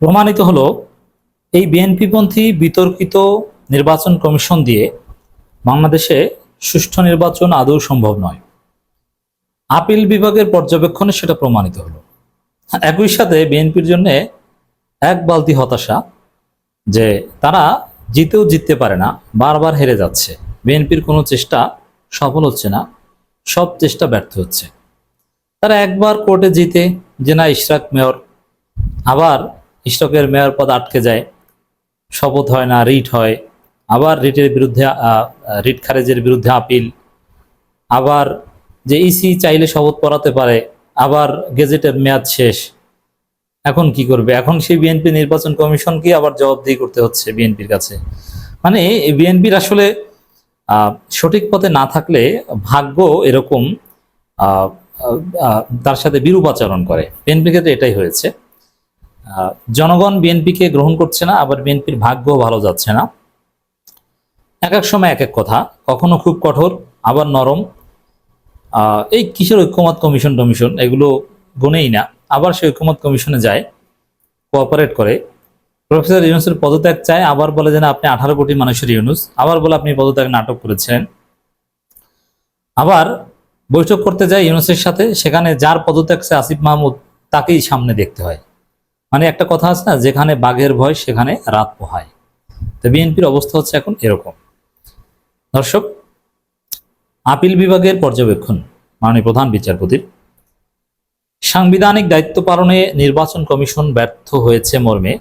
প্রমাণিত হলো, এই বিএনপিপন্থী বিতর্কিত নির্বাচন কমিশন দিয়ে বাংলাদেশে সুষ্ঠু নির্বাচন আদৌ সম্ভব নয়। আপিল বিভাগের পর্যবেক্ষণে সেটা প্রমাণিত হলো। একই সাথে বিএনপির জন্য এক বালতি হতাশা যে তারা জিতেও জিততে পারে না, বারবার হেরে যাচ্ছে। বিএনপির কোনো চেষ্টা সফল হচ্ছে না, সব চেষ্টা ব্যর্থ হচ্ছে। তারা একবার কোর্টে জিতে, যে না ইশরাক মেয়র, আবার ইশরাকের মেয়র পদ আটকে যায়, শপথ হয় না, রিট হয়। আবার রিটের বিরুদ্ধে রিট খারেজের বিরুদ্ধে আপিল। আবার যে ইসি চাইলে শপথ পড়াতে পারে, আবার গেজেটের মেয়াদ শেষ। এখন কি করবে? এখন সেই বিএনপি নির্বাচন কমিশনকে আবার জবাবদিহি করতে হচ্ছে বিএনপির কাছে। মানে বিএনপির আসলে সঠিক পথে না থাকলে ভাগ্য এরকম তার সাথে বিরূপ আচরণ করে। বিএনপির ক্ষেত্রে এটাই হয়েছে। জনগণ বিএনপিকে গ্রহণ করছে না, আবার বিএনপির ভাগ্য ভালো যাচ্ছে না। এক এক সময় এক এক কথা, কখনো খুব কঠোর, আবার নরম। এই কিসের ঐক্যমত কমিশন টমিশন, এগুলো গুনেই না। আবার সে ঐক্যমত কমিশনে যায় কোঅপারেট করে। প্রফেসর ইউনুসের পদত্যাগ চায়, আবার বলে যে না, আপনি আঠারো কোটি মানুষের ইউনুস। আবার বলে আপনি পদত্যাগ নাটক করেছিলেন আবার বৈঠক করতে যায় ইউনুসের সাথে, সেখানে যার পদত্যাগ সে আসিফ মাহমুদ, তাকেই সামনে দেখতে হয়। মানে একটা কথা আছে না, যেখানে বাঘের ভয়, সেখানে রাত পোহায়। তো বিএনপির অবস্থা হচ্ছে এখন এরকম। দর্শক, আপিল বিভাগের পর্যবেক্ষণ, মাননীয় প্রধান বিচারপতির সাংবিধানিক দায়িত্ব পালনে নির্বাচন কমিশন ব্যর্থ হয়েছে মর্মে।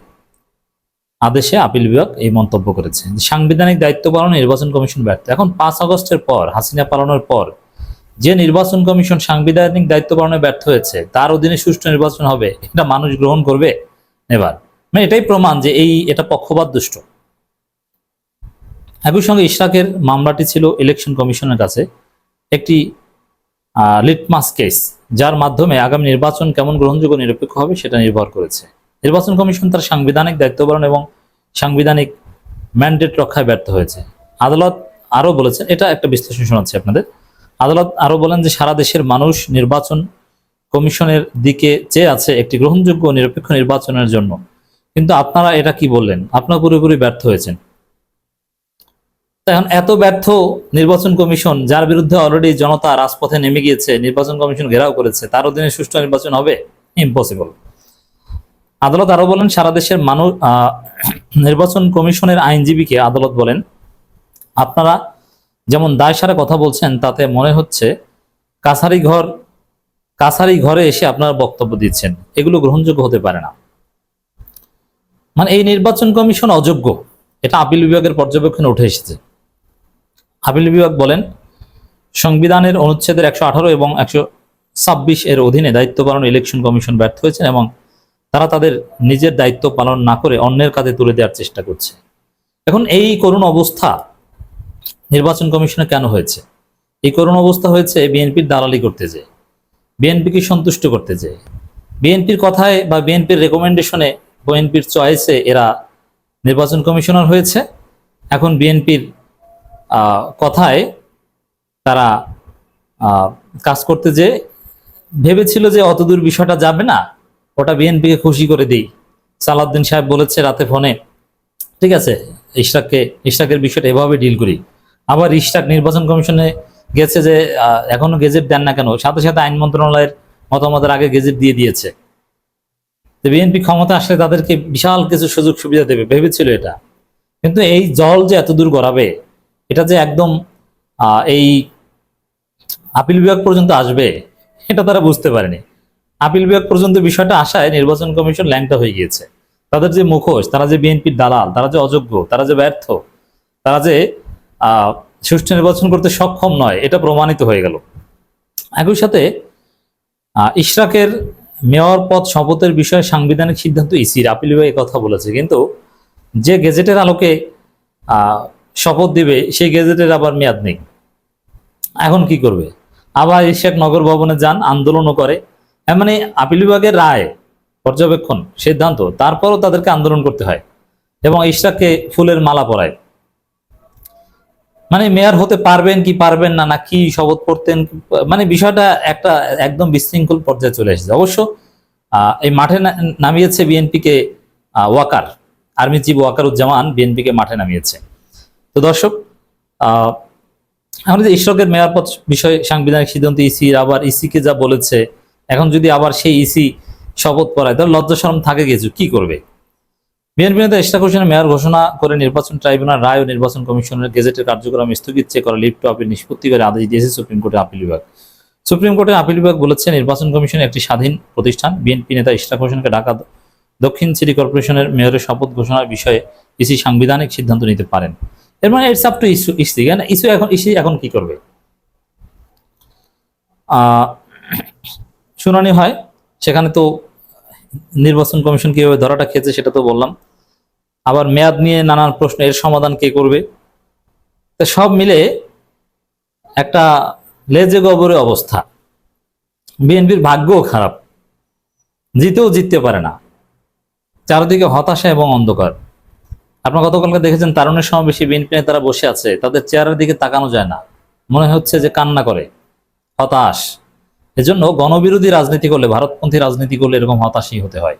আদেশে আপিল বিভাগ এই মন্তব্য করেছে। সাংবিধানিক দায়িত্ব পালনে নির্বাচন কমিশন ব্যর্থ। এখন পাঁচ আগস্টের পর, হাসিনা পালনের পর যে নির্বাচন কমিশন সাংবিধানিক দায়িত্ব পালনে ব্যর্থ হয়েছে, তার অধীনে সুষ্ঠু নির্বাচন হবে, এটা মানুষ গ্রহণ করবে এবার। মানে এটাই প্রমাণ যে এই এটা পক্ষপাত দুষ্ট। একই সঙ্গে ইশরাকের মামলাটি ছিল ইলেকশন কমিশনের কাছে একটি লিটমাস কেস যার মাধ্যমে আগামী নির্বাচন কেমন গ্রহণযোগ্য নিরপেক্ষ হবে সেটা নির্ভর করেছে। নির্বাচন কমিশন তার সাংবিধানিক দায়িত্ব পালন এবং সাংবিধানিক ম্যান্ডেট রক্ষায় ব্যর্থ হয়েছে। আদালত আরও বলেছেন, এটা একটা বিশ্লেষণ শোনাচ্ছি আপনাদের। আদালত আরও বলেন যে সারা দেশের মানুষ নির্বাচন কমিশনের দিকে চেয়ে আছে একটি গ্রহণযোগ্য নিরপেক্ষ নির্বাচনের জন্য। কিন্তু আপনারা এটা কি বললেন? আপনারা পুরোপুরি ব্যর্থ হয়েছেন। এখন এত ব্যর্থ নির্বাচন কমিশন, যার বিরুদ্ধে অলরেডি জনতা রাজপথে নেমে গিয়েছে, নির্বাচন কমিশন ঘেরাও করেছে, তার অধীনে সুষ্ঠু নির্বাচন হবে? ইম্পসিবল আদালত আরও বলেন, সারা দেশের মানুষ নির্বাচন কমিশনের আইনজীবীকে আদালত বলেন, আপনারা যেমন দায় সারা কথা বলছেন, তাতে মনে হচ্ছে কাছারি ঘর, কাছারি ঘরে এসে আপনারা বক্তব্য দিচ্ছেন। এগুলো গ্রহণযোগ্য হতে পারে না। মানে এই নির্বাচন কমিশন অযোগ্য। এটা আপিল বিভাগের পর্যবেক্ষণে উঠে এসেছে। আপিল বিভাগ বলেন, সংবিধানের অনুচ্ছেদের একশো আঠারো এবং একশো ছাব্বিশ এর অধীনে দায়িত্ব পালন ইলেকশন কমিশন ব্যর্থ হয়েছেন এবং তারা তাদের নিজের দায়িত্ব পালন না করে অন্যের কাঁধে তুলে দেওয়ার চেষ্টা করছে। এখন এই করুণ অবস্থা নির্বাচন কমিশনে কেন হয়েছে? এই করুণ অবস্থা হয়েছে বিএনপির দালালি করতে যে বিএনপিকে সন্তুষ্ট করতে যে বিএনপির কথায় বা বিএনপির রেকমেন্ডেশনে বিএনপির চয়েসে এরা নির্বাচন কমিশনার হয়েছে। এখন বিএনপির কথায় তারা কাজ করতে যে ভেবেছিল যে অতদূর বিষয়টা যাবে না, ওটা বিএনপিকে খুশি করে দিই। সালাউদ্দিন সাহেব বলেছে রাতে ফোনে, ঠিক আছে, ইশরাককে, ইশরাকের বিষয়টা এভাবে ডিল করি। আবার ইশরাক নির্বাচন কমিশনে গেছে যে এখনও গেজেট দেন না কেন? সাথে সাথে আইন মন্ত্রণালয়ের মতামতের আগে গেজেট দিয়ে দিয়েছে। বিএনপি ক্ষমতা আসলে তাদেরকে বিশাল কিছু সুযোগ সুবিধা দেবে, ভেবেছিল এটা। কিন্তু এই জল যে এত দূর গড়াবে, এটা যে একদম এই আপিল বিভাগ পর্যন্ত আসবে, এটা তারা বুঝতে পারেনি। আপিল বিভাগ পর্যন্ত বিষয়টা আসায় নির্বাচন কমিশন ল্যাংটা হয়ে গিয়েছে। তাদের যে মুখোশ, তারা যে বিএনপির দালাল, তারা যে অযোগ্য, তারা যে ব্যর্থ, তারা যে সুষ্ঠু নির্বাচন করতে সক্ষম নয়, এটা প্রমাণিত হয়ে গেল। একই সাথে ইশরাকের মেয়র পদ শপথের বিষয়ে সাংবিধানিক সিদ্ধান্ত ইসির। আপিল বিভাগ কথা বলেছে, কিন্তু যে গেজেটের আলোকে শপথ দিবে, সেই গেজেটের আবার মেয়াদ নেই। এখন কি করবে? আবার ইশাক নগর ভবনে যান, আন্দোলনও করে। মানে আপিল বিভাগের রায় পর্যবেক্ষণ, সিদ্ধান্ত, তারপরও তাদেরকে আন্দোলন করতে হয় এবং ইশরাককে ফুলের মালা পরায়। মানে মেয়র হতে পারবেন কি পারবেন না না কি শপথ করতেন মানে বিষয়টা একটা একদম বিশৃঙ্খল পর্যায়ে চলে এসেছে। অবশ্য এই মাঠে নামিয়েছে বিএনপিকে ওয়াকার, আর্মি চিফ ওয়াকারুজ্জামান বিএনপিকে মাঠে নামিয়েছে। তো দর্শক যে ইশরকের মেয়র পদ বিষয়ে সাংবিধানিক সিদ্ধান্ত ইসির আবার ইসিকে যা বলেছে, এখন যদি আবার সেই ইসি শপথ করায় তাহলে লজ্জা শরম থাকে কিছু, কি করবে? বিএনপি নেতা ইশরাক হোসেনের মেয়র ঘোষণা করে নির্বাচন ট্রাইব্যুনাল, রায় ও নির্বাচন কমিশনের গেজেটের কার্যক্রম স্থগিত চেয়ে করা লিফট আপিল নিষ্পত্তি করে আদেশ দিয়েছে সুপ্রিম কোর্টের আপিল বিভাগ। সুপ্রিম কোর্টের আপিল বিভাগ বলেছে, নির্বাচন কমিশন একটি স্বাধীন প্রতিষ্ঠান, বিএনপি নেতা ইশরাক হোসেনকে ঢাকা, দক্ষিণ সিটি কর্পোরেশনের মেয়রের শপথ ঘোষণার বিষয়ে ইসি সাংবিধানিক সিদ্ধান্ত নিতে পারেন। এর মানে it's up to issue EC কেন? ইস্যু এখন ইসি এখন কি করবে? শুনানি হয়, সেখানে তো নির্বাচন কমিশন কীভাবে ধরাটা খেয়েছে সেটা তো বললাম। আবার মেয়াদ নিয়ে নানান প্রশ্ন, এর সমাধান কে করবে? সব মিলে একটা লেজে গবরে অবস্থা। বিএনপির ভাগ্যও খারাপ। জিতেও জিততে পারে না। চারদিকে হতাশা এবং অন্ধকার। আপনার গতকালকে দেখেছেন তারুণের সমাবেশে বিএনপি নেতারা বসে আছে। তাদের চেহারার দিকে তাকানো যায় না। মনে হচ্ছে যে কান্না করে। হতাশ। এজন্য গণবিরোধী রাজনীতি করলে ভারতপন্থী রাজনীতি করলে এরকম হতাশই হতে হয়।